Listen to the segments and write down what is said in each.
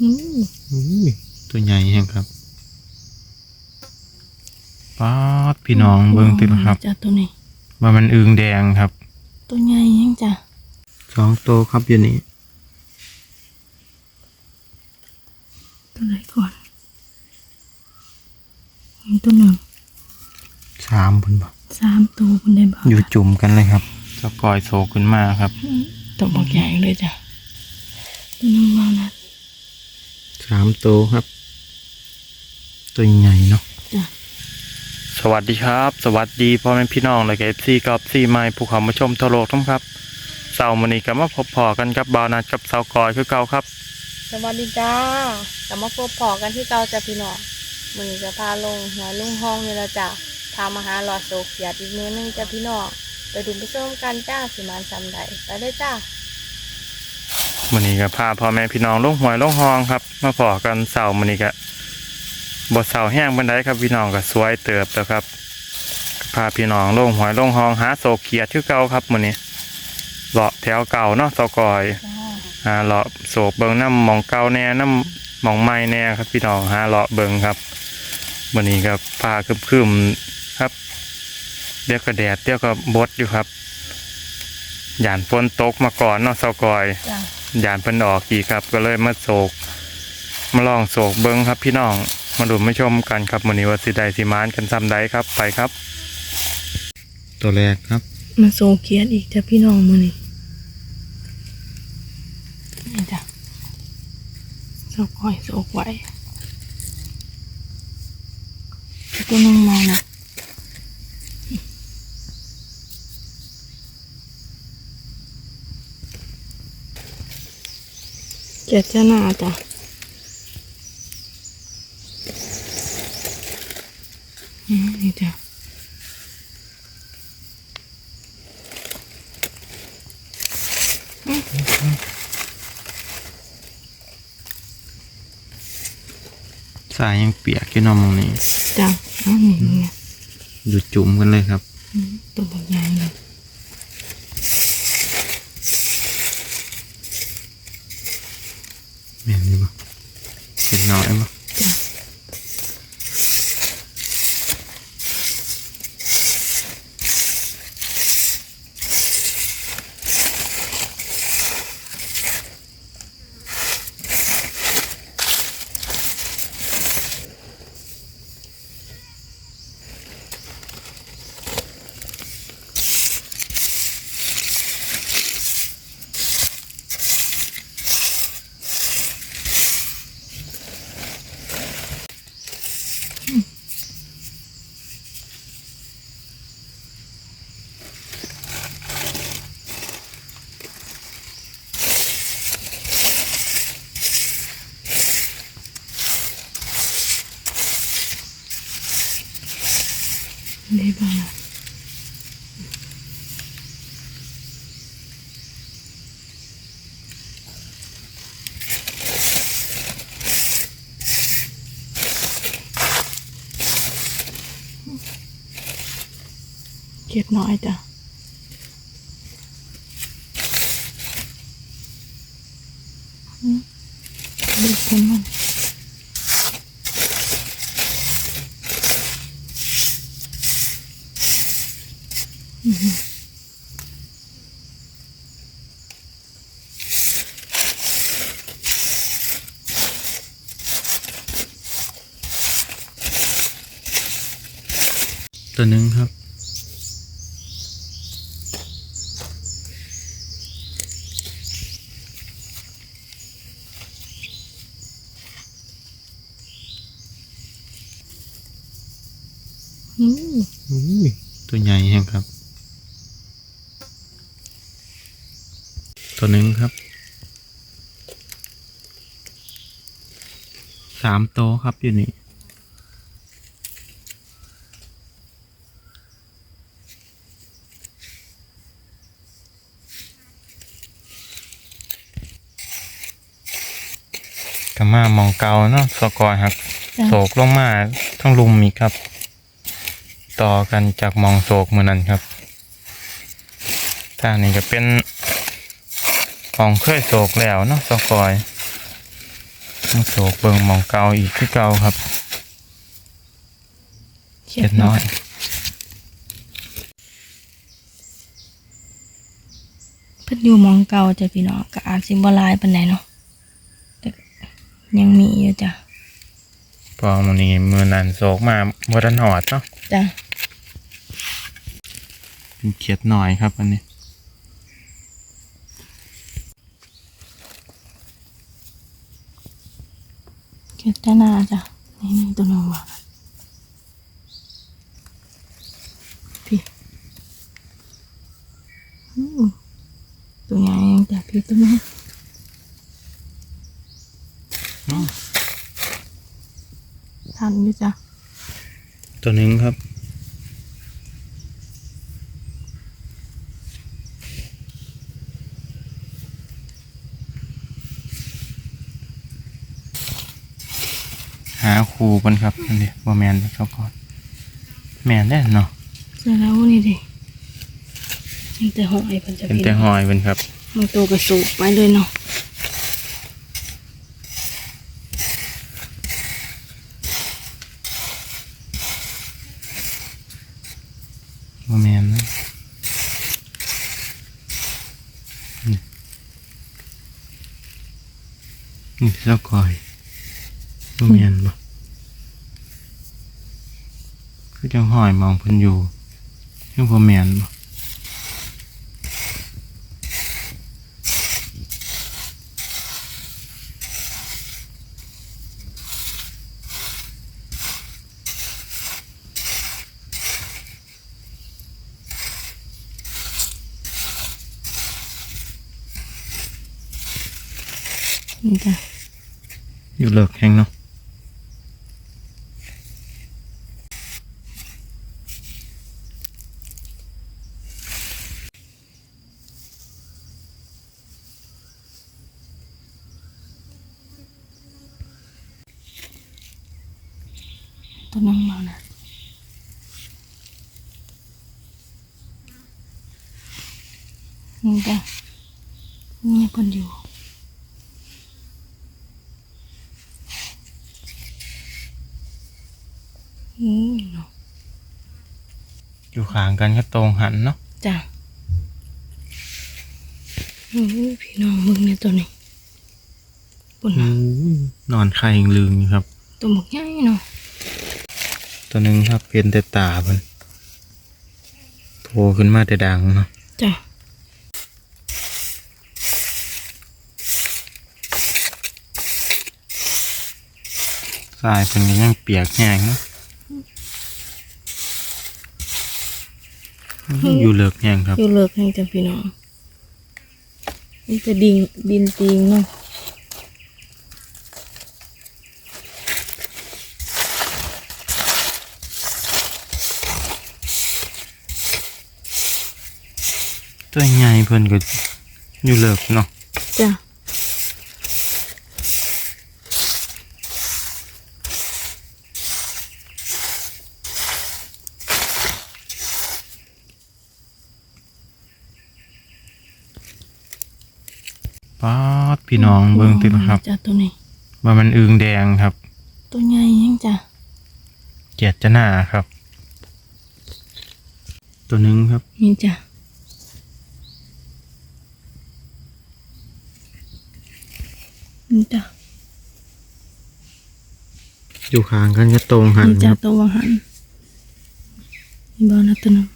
อืมอุ้ยตัวใหญ่แฮงครับป๊าดพี่น้องเบิ่งติดครับจ้ะตัวนี้ว่ามันอึงแดงครับ ตัวใหญ่ยังจ้ะสองตัวครับอยู่นี่ตัวไหนก่อนนี่ตัวหนึ่งสามพุ่นบ่สามตัวคนได้บ้างอยู่จุ่มกันเลยครับสะกอยโศกขึ้นมาครับตัวบักใหญ่เลยจ้ะตัวนึงมานะ สามตัวครับ ตัวใหญ่เนาะจ้ะสวัสดีครับ สวัสดีพ่อแม่พี่น้องและก็เอฟซีกับซีไม้ผู้เขามาชมทั่วโลกทั้งครับเสาร์มื้อนี้ก็มาพบพอกันกับบาวนัดกับสาวกอยคือเก่าครับ สวัสดีจ้ากลับมาพบพอกันที่เก่าจ้ะพี่น้องมือนี้จะพาลงหัวลุงห้องนี่ละจ้ะพามาหาหลอดโซเฟียดอีกมือหนึงจ้ะพี่น้องไปดูไปชมกันจ้าสิมานซำใดไปเลยจ้า มื้อนี้ก็พาพ่อแม่พี่น้องลงหวยลงหองครับ มาพอกันเสาร์มื้อนี้ก็บ่เสาแห้งบันไดครับพี่น้องก็สวยเติบแล้วครับก็พาพี่น้องลงหวยลงหองหาโศกเขียดคือเก่าครับมื้อนี้เลาะแถวเก่าเนาะสาวกอยจ้าหาเลาะโศกเบิงน้ำหมองเก่าแน่น้ำหมองใหม่แน่ครับ พี่น้องหาเลาะเบิงครับวันนี้ก็ฟ้าครึมๆครับเดี๋ยวก็แดดเดี๋ยวก็บดอยู่ครับหยานฝนตกมาก่อนเนาะเสากอยจ้าห ยานเพิ่นออกอีกครับ ก็เลยมาโศก มาลองโศกเบิงครับพี่น้อง มาดูมาชมกันครับวันนี้ว่าสิใดสิมานกันซ้ำใดครับไปครับ ตัวแรกครับ มาโซเคียดอีกจ้ะพี่น้องมือนี้นี่จ้ะโซก่อยโซกไว้ตัวนึงมานะ จ็ดจะหน้าจ้ะอืมนี่จ้ะสายยังเปียกอยู่เนอมองนี้จ้ะเอ้านี่ไงอยู่จุ่มกันเลยครับอืมตัวบักใหญ่เลย แม่นนี่บ่ เเก็บน้อยจ้ะอืมดูคนมัน ตัวหนึ่งครับ อืม อุ้ยตัวใหญ่แฮงครับ ตัวหนึ่งครับ สามโตวครับอยู่นี่กมามองเกาเนาะสกอยครับจ้ะโศกลงมาทั้งลุมอีกครับ ต่อกันจากมองโศกเมื่อนั้นครับทางนี้ก็เป็นของเคยโศกแล้วเนาะสกอย มาโศกเบิงหมองเก่าอีกคือเก่าครับเขียดน้อยเพิ่นอยู่หมองเก่าจ้ะพี่น้องก็อาจสิบ่หลายปานใดเนาะแต่ก็ยังมีอยู่จ้ะพอมันนี้มือนันโศกมาบ่ทันหอดเนาะจ้ะเป็นเขียดน้อยครับอันนี้ ก็บแต่หน้าจ้ะ นี่นี่ตัวนึงว่าพี่อืมตัวใหญ่ยังจ้ะพี่ตัวนี้อ้อทันอยู่จ้ะ ตัวหนึงครับ หาครูเพิ่นครับอันนี้บ่แม่นเจ้าก่อนแม่นแน่เนาะเสร็จแล้วนี่ดิยังแต่หอยเพิ่นจะเป็นพี่แต่น้องหอยเพิ่นครับมันตัวกระสูบไปเลยเนาะบ่แม่นนะนี่นี่เจ้าก่อยบ่แม่นบ่ คือจังหอยมองเพิ่นอยู่ยังบ่แม่นบ่นี่จ้ะอยู่เลิกแฮงเนาะ ตัวนึงมานะนี่จ้ะนี่เพิ่นอยู่ อืมเนาะอยู่ข้างกันก็ตรงหันเนาะจ้ะโอ้ยพี่น้องมึงเนี่ยตัวนี้ปุ่นอืน่ะมนอนไข่ยังลืงอยู่ครับ ตัวหมกใหญ่เนาะตัวหนึงครับเป็นแต่ตาเพิ่นโผล่ขึ้นมาแต่ดังเนาะจ้ะสายเพิ่นก็ยังเปียกแห้งเนาะ อยู่เลิกแห้งครับ อยู่เลิกให้จ้ะพี่น้อง นี่จะดินดินติงเนาะตัวใหญ่เพิ่นก็อยู่เลิกเนาะจ้ะ ป๊าด พี่น้องเบิ่งตินะครับ จ้ะตัวนี้ ว่ามันอึงแดงครับตัวใหญ่ยังจ้ะเกียดจะหน้าครับ ตัวหนึงครับ นี่จ้ะนี่จ้ะอยู่ข้างกันก็ตรงหันนี่คจ้ะรับ ตัวหันนี่บ้านะตัวนึง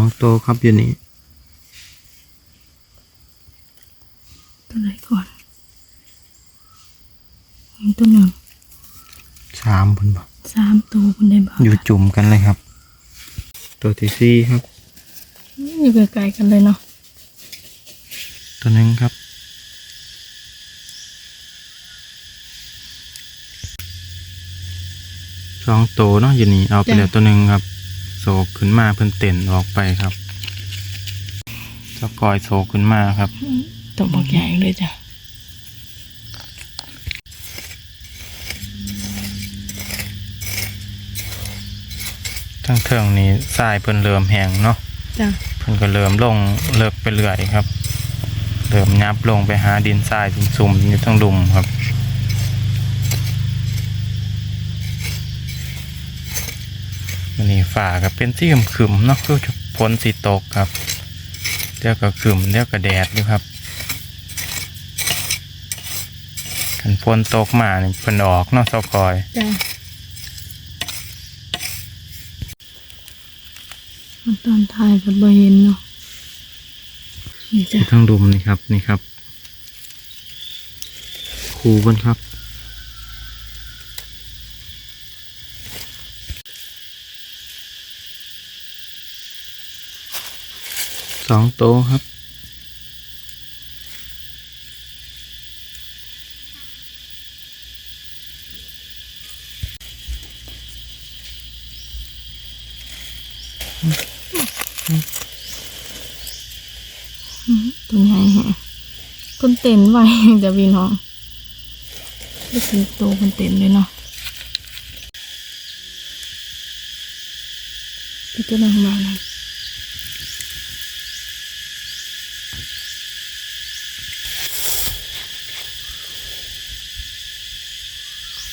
องตัวครับอยู่นี่ตัวไหนก่อนนี่ตัวหนึ่งสามเพิ่นบ่สามตัวคนได้บ้าอยู่จุ่มกันเลยครับ ตัวที่สี่ครับอยู่ไกลๆกันเลยเนาะตัวหนึงครับ สองตัวเนาะอยู่นี่เอาไปแล้วตัวหนึ่งครับ โศกขึ้นมาเพิ่นเต้นออกไปครับเจ้ากอยโศกขึ้นมาครับตัวบอกใหญ่เลยจ้ะททั้งเทิงนี้ทรายเพิ่นเริ่มแห้งเนาะจ้ะเพิ่นก็เริ่มลงเลิกไปเรื่อยครับเริ่มยับลงไปหาดินทรายดินซุ่มอยู่ทั้งลุมครับวันนี้ ฝ่าก็เป็นที่ขึมๆเนาะคือฝนสีตกครับเดี๋ยวก็ขึมเดี๋ยวก็แดดอยู่ครับคันฝนตกมานี่เพิ่นออกเนาะเซากอยจ้ะมันตอนถ่ายก็บ่เห็นเนาะนี่จ้ะ ทั้งดุมนี่ครับนี่ครับ คูเบิ้นครับ สองโตวครับตัวใหญ่ฮะคนเต้นไว้จะพี่น้องได้ถึงโตคนเต้นเลยเนาะพี่ตัวนั้านะตัวนั้นจ้ะน้องโตวก็อย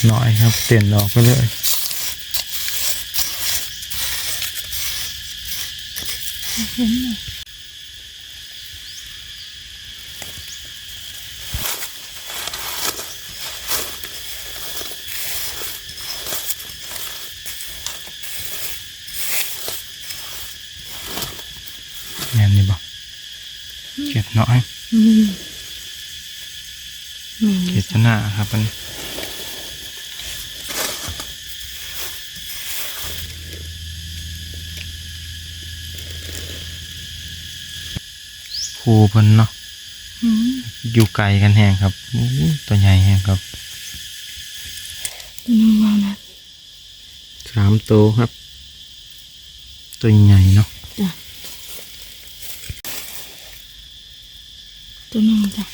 ห็นอันนี้เลยปุ๊เก็บน้อยบ่ต้องใส่มันแน่เก็บน้อยครับเต้นออกไปเลยๆเห็นไหมแม่นนี่บ่เก็บน้อยอืมอืมเก็บชนะครับมัน ครูเพิ่นเนาะอืมอยู่ไกลกันแหงครับอู้ยตัวใหญ่แหงครับตัวนั้นมานะสามตัวครับ ตัวใหญ่เนาะจ้ะตัวนั้นจ้ะ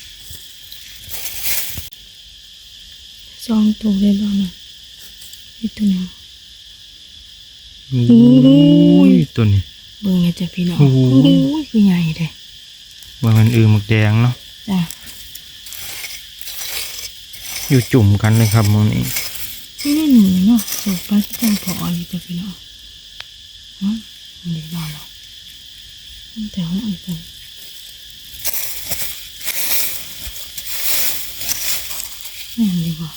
สองตัวเลยบ้างนะอีกตัวหนึงอู้ยตัวนี้เบิ่งเนี่ยจ้ะพี่น้องโอ้โหโอ้ยคือใหญ่เลย ว่ามันอือหมึกแดงเนาะจ้ะอยู่จุ่มกันเลยครับหมองนี้นี่นี่หนึ่งเนาะสูบปลาที่จังพออยู่จ้ะพี่น้องฮะมันดีบ้างเนาะมันแต่ห้องอีกตัวแม่นดีกว่า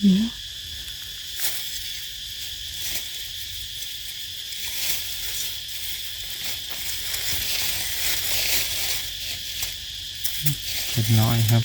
เล็กน้อยครับ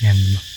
เห็นบ่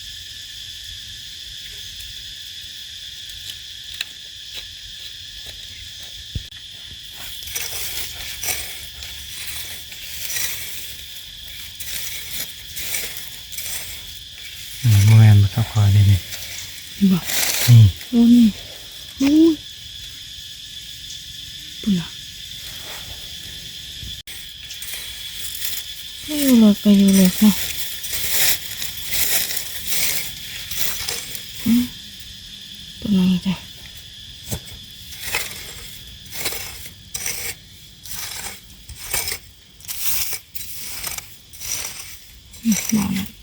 老了。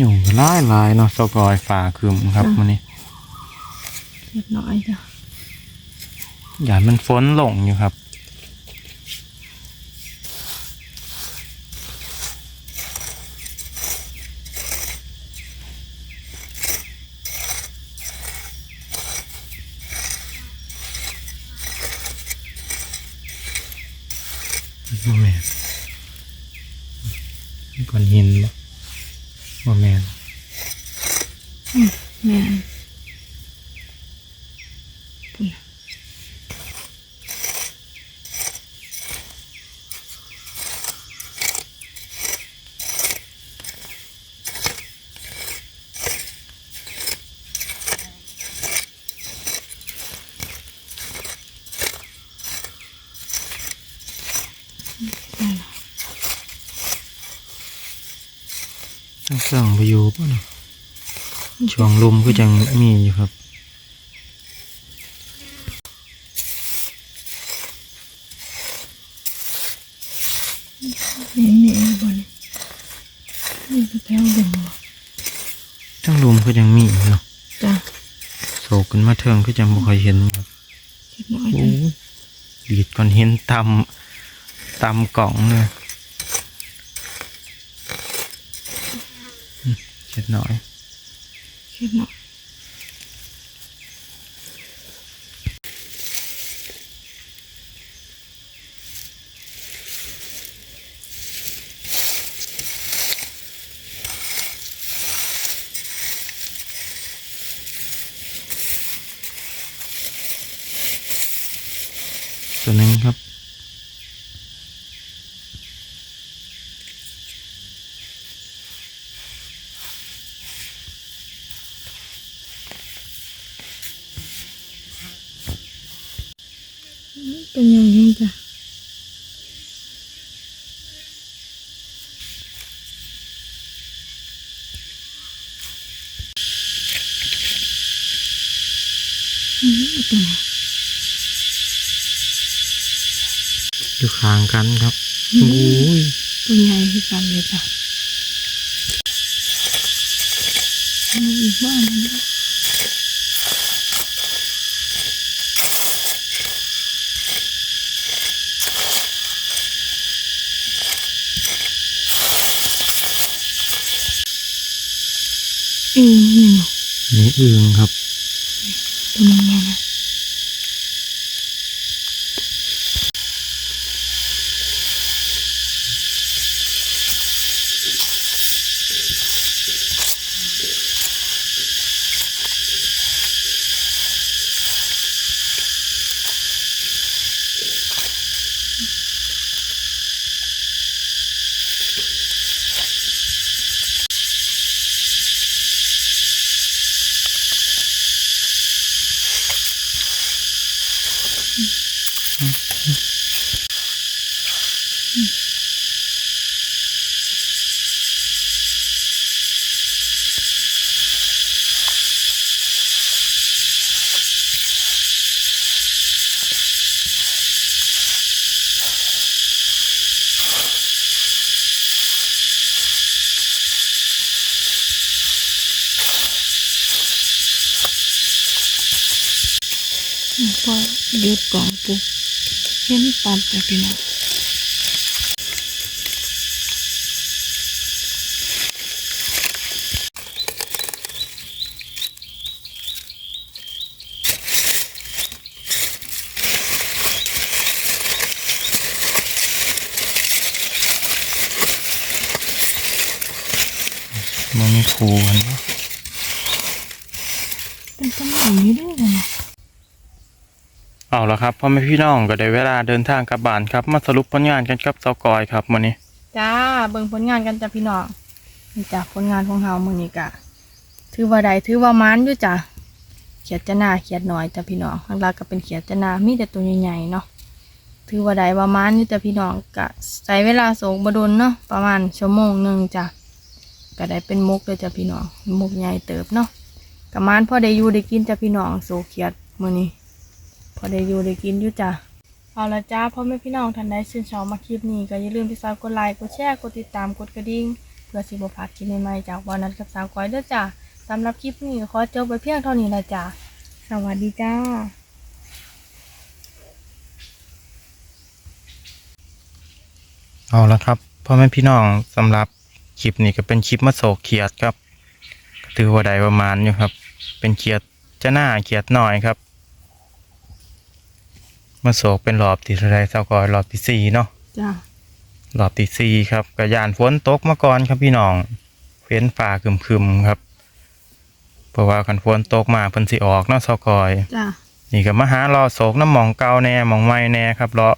ยุ่งก็หลายหลายเนาะสกอยฝ่าคืมครับมื้อนี้เล็กน้อยจ้ะอย่ามันฝนลงอยู่ครับ บ่แม่นก่อนหินบ่บ่แม่น แม่น ทั้งเครื่องบ่อยู่ป่ะเนาะช่วงลมก็จังมีอยู่ครับนี่นี่บนนี่คือแก้วเด่นบ่ทั้งลมก็ยังมีอยู่เนาะจ้ะโศกขึ้นมาเทิงก็จังบ่ค่อยเห็นครับเล็กน้อยโอ้จ้ะดีดก่อนเห็นตำตำกล่องเลย อืมเช็ดหน่อย เล็กน้อย ตัวหนึงครับ เป็นยังไงจ้ะอืมตัวนี้อยู่ข้างกันครับอืโอ้มยตัวใหญ่ที่กันเลยจ้ะมีอีกบ้านนึงนะ อืมนี่เนาะนี่อึงครับ ตัวนึงมานะ พอห ยุดกล่องปุ๊บเห็นปัดจ้ะพี่น้องมันมีคูกันปะเป็นสมองนี้ด้วยเหรอ เอาละครับพ่อแม่พี่น้องก็ได้เวลาเดินทางกลับบ้านครับ มาสรุปผลงานกันกับเสากอยครับมื้อนี้จ้าเบิ่งผลงานกันจ้ะพี่น้องนี่จ้ะผลงานของเฮามื้อนี้กะถือว่าใดถือว่ามันอยู่จ้ะเขียดจะหนาเขียดน้อยจ้ะพี่น้องข้างล่างก็เป็นเขียดจะหนามีแต่ตัวใหญ่ๆเนาะถือว่าใดว่ามันอยู่จ้ะพี่น้องกะใช้เวลาโสงบดนเนาะประมาณชั่วโมงหนึ่งจ้ะก็ได้เป็นมุกเลยจ้ะพี่น้องมุกใหญ่เติบเนาะกะมันพอได้อยู่ได้กินจ้ะพี่น้องโสเขียดมื้อนี้ พอได้อยู่ได้กินอยู่จ้ะเอาละจ้าพ่อแม่พี่น้องท่านใดชื่นชอบมาคลิปนี้ก็อย่าลืมที่ซอยกดไลค์กดแชร์กดติดตามกดกระดิ่งเพื่อสิบพลาดคลิปใหม่ๆจากบอนัดกับสาวก้อยด้อจ้าสำหรับคลิปนี้ขอจบไปเพียงเท่านี้ละจ้าสวัสดีจ้าเอาละครับพ่อแม่พี่น้องสำหรับคลิปนี้ก็เป็นคลิปมะโศกเขียดครับถือว่าใดประมาณอยู่ครับ เป็นเขียดจะหน้าเขียดหน่อยครับ มะโศกเป็นรอบที่เท่าไรเท่าก่อนรอบที่สี่เนาะจ้ารอบที่สี่ครับกระยานฝนตกมาก่อนครับพี่น้องเฟ้นฟ้าคึมๆครับ เพราะว่าคันฝนตกมาเพิ่นสิออกเนาะเท่ากอยจ้านี่ก็มาหารอโศกน้ำหมองเก่าแน่หมองใหม่แน่ครับเลาะ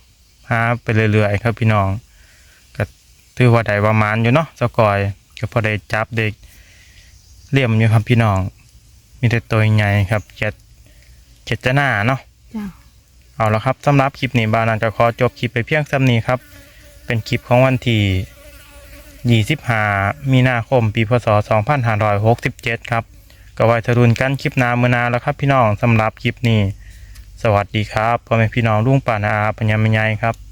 หาไปเรื่อยๆครับพี่น้องก็ถือว่าได้ประมาณอยู่เนาะเจ้ากอยก็พอได้จับเด็กเลี่ยมอยู่ครับพี่น้อง มีแต่ตัวใหญ่ครับเจ็ดเจ็ดจะหน้าเนาะจ้า เอาละครับสำหรับคลิปนี้บานันจะขอจบคลิปไปเพียงซ้ำนี้ครับ เป็นคลิปของวันที่25มีนาคม ปีพศ 2567 ครับก็ไว้ทรุนกันคลิปนาเมื่อนาแล้วครับพี่น้องสำหรับคลิปนี้ สวัสดีครับพ่อแม่พี่น้องลุงป่านาปัญญามัญญายครับ